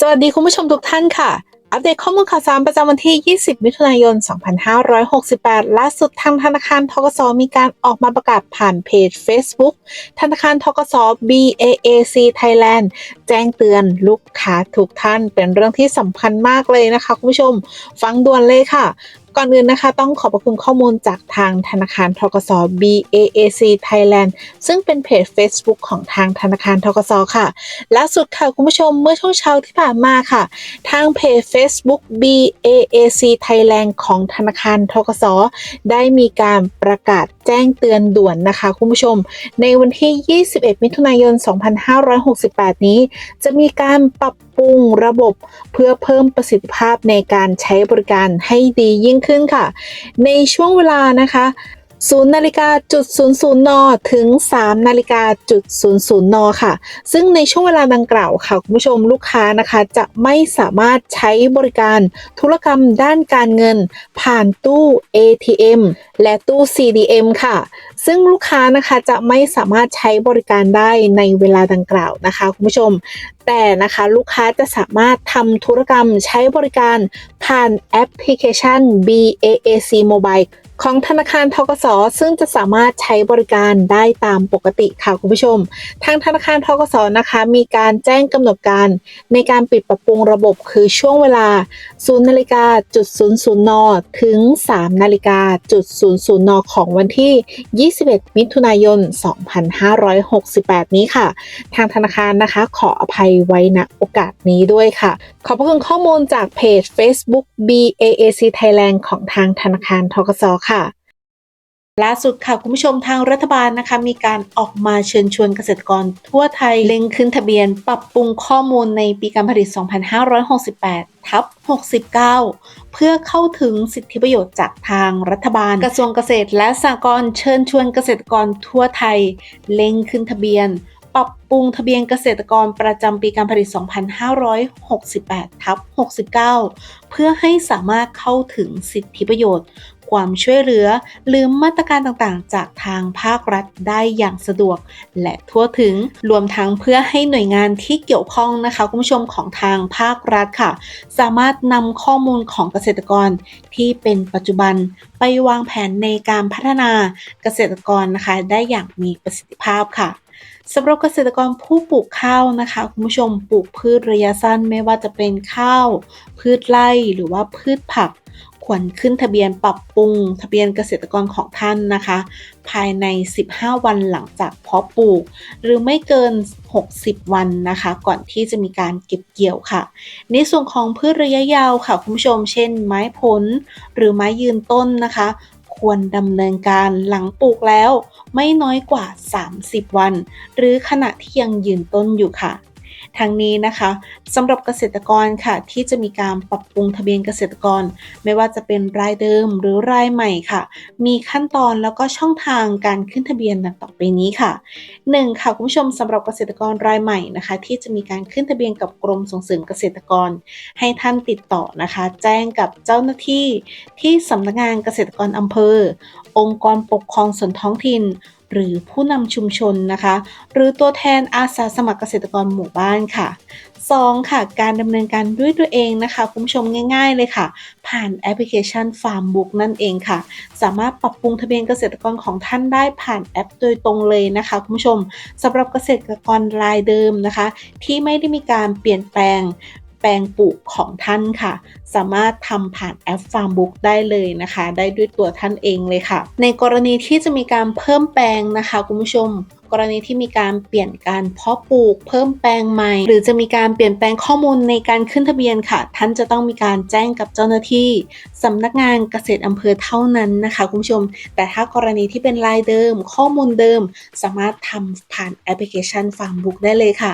สวัสดีคุณผู้ชมทุกท่านค่ะ อัปเดตข้อมูลข่าวสารประจำวันที่ 20 มิถุนายน 2568 ล่าสุดทางธนาคารทกสมีการออกมาประกาศผ่านเพจ Facebook ธนาคารทกส BAAC Thailand แจ้งเตือนลูกค้าทุกท่านเป็นเรื่องที่สำคัญมากเลยนะคะคุณผู้ชม ฟังด่วนเลยค่ะ ก่อนอื่นนะคะ ต้องขอบคุณข้อมูลจากทางธนาคารทกส BAAC Thailand ซึ่งเป็นเพจ Facebook ของทางธนาคารทกสค่ะล่าสุดค่ะคุณผู้ชมเมื่อช่วงเช้าที่ผ่านมาค่ะ ทางเพจ Facebook BAAC Thailand ของธนาคารทกสได้มีการประกาศแจ้งเตือนด่วนนะคะ คุณผู้ชม ในวันที่ 21 มิถุนายน 2568 นี้ จะมีการปรับ ปรุงระบบเพื่อเพิ่มประสิทธิภาพในการใช้บริการให้ดียิ่งขึ้นค่ะ ในช่วงเวลานะคะ0นาฬิกาจุด00นถึง 3นาฬิกาจุด00นค่ะ ซึ่งในช่วงเวลาดังกล่าวค่ะ คุณผู้ชมลูกค้านะคะ จะไม่สามารถใช้บริการธุรกรรมด้านการเงิน ผ่านตู้ ATM และตู้ CDM ค่ะ ซึ่งลูกค้านะคะจะไม่สามารถใช้บริการได้ในเวลาดังกล่าวนะคะคุณผู้ชม แต่นะคะลูกค้าจะสามารถทำธุรกรรมใช้บริการผ่านแอปพลิเคชัน BAAC Mobile ของธนาคารทกสซึ่งจะสามารถใช้บริการได้ตามปกติค่ะคุณผู้ชม ทางธนาคารทกสนะคะ มีการแจ้งกำหนดการในการปิดปรับปรุงระบบคือช่วงเวลา 0นาฬิกาจุด00นถึง 3นาฬิกาจุด00นของวันที่21 มิถุนายน 2568 นี้ค่ะ ทางธนาคารนะคะ ขออภัยไว้ณโอกาสนี้ด้วยค่ะ ขอบพระคุณข้อมูลจากเพจ Facebook BAAC Thailand ของทางธนาคารทกสค่ะ ล่าสุดค่ะ คุณผู้ชมทางรัฐบาลนะคะ มีการออกมาเชิญชวนเกษตรกรทั่วไทยเล็งขึ้นทะเบียน ปรับปรุงข้อมูลในปีการผลิต 2568 ทับ 69 เพื่อเข้าถึงสิทธิประโยชน์จากทางรัฐบาล กระทรวงเกษตรและสหกรณ์เชิญชวนเกษตรกรทั่วไทย เล็งขึ้นทะเบียนปรับปรุงทะเบียนเกษตรกรประจำปีการผลิต 2568 ทับ 69 เพื่อให้สามารถเข้าถึงสิทธิประโยชน์ ความช่วยเหลือ หรือมาตรการต่างๆ จากทางภาครัฐได้อย่างสะดวก และทั่วถึงรวมทั้งเพื่อให้หน่วยงานที่เกี่ยวข้องนะคะคุณผู้ชมของทางภาครัฐค่ะ สามารถนำข้อมูลของเกษตรกรที่เป็นปัจจุบันไปวางแผนในการพัฒนาเกษตรกรนะคะ ได้อย่างมีประสิทธิภาพค่ะสำหรับเกษตรกรผู้ปลูกข้าวนะคะคุณผู้ชมปลูกพืชระยะสั้นไม่ว่าจะเป็นข้าว พืชไร่หรือว่าพืชผัก ควรขึ้นทะเบียนปรับปรุง ทะเบียนเกษตรกรของท่านนะคะ ภายใน 15 วันหลังจากเพาะปลูก หรือไม่เกิน 60 วันนะคะ ก่อนที่จะมีการเก็บเกี่ยวค่ะ ในส่วนของพืชระยะยาวค่ะคุณผู้ชม เช่น ไม้ผล หรือไม้ยืนต้นนะคะ ควรดำเนินการหลังปลูกแล้ว ไม่น้อยกว่า 30 วัน หรือขณะที่ยังยืนต้นอยู่ค่ะ ทั้งนี้นะคะสำหรับเกษตรกรค่ะ ที่จะมีการปรับปรุงทะเบียนเกษตรกร ไม่ว่าจะเป็นรายเดิมหรือรายใหม่ค่ะ มีขั้นตอนแล้วก็ช่องทางการขึ้นทะเบียนดังต่อไปนี้ค่ะ 1. ค่ะคุณผู้ชมสำหรับเกษตรกรรายใหม่นะคะ ที่จะมีการขึ้นทะเบียนกับกรมส่งเสริมเกษตรกร ให้ท่านติดต่อนะคะ แจ้งกับเจ้าหน้าที่ที่สำนักงานเกษตรกรอำเภอ องค์กรปกครองส่วนท้องถิ่น หรือผู้นำชุมชนนะคะ หรือตัวแทนอาสาสมัครเกษตรกรหมู่บ้านค่ะ 2. ค่ะ การดำเนินการด้วยตัวเองนะคะ คุณผู้ชมง่าย ๆ เลยค่ะ ผ่านแอปพลิเคชัน Farmbook นั่นเองค่ะ สามารถปรับปรุงทะเบียนเกษตรกรของท่านได้ผ่านแอปโดยตรงเลยนะคะคุณผู้ชมสำหรับเกษตรกรรายเดิมนะคะ ที่ไม่ได้มีการเปลี่ยนแปลง ลงปลูกของท่านค่ะ สามารถทำผ่านแอป Farmbook ได้เลยนะคะ ได้ด้วยตัวท่านเองเลยค่ะ ในกรณีที่จะมีการเพิ่มแปลงนะคะคุณผู้ชมกรณีที่มีการเปลี่ยนการเพาะปลูกเพิ่มแปลงใหม่ หรือจะมีการเปลี่ยนแปลงข้อมูลในการขึ้นทะเบียนค่ะ ท่านจะต้องมีการแจ้งกับเจ้าหน้าที่สำนักงานเกษตรอำเภอเท่านั้นนะคะคุณผู้ชม แต่ถ้ากรณีที่เป็นรายเดิม ข้อมูลเดิม สามารถทำผ่านแอปพลิเคชัน Farmbook ได้เลยค่ะ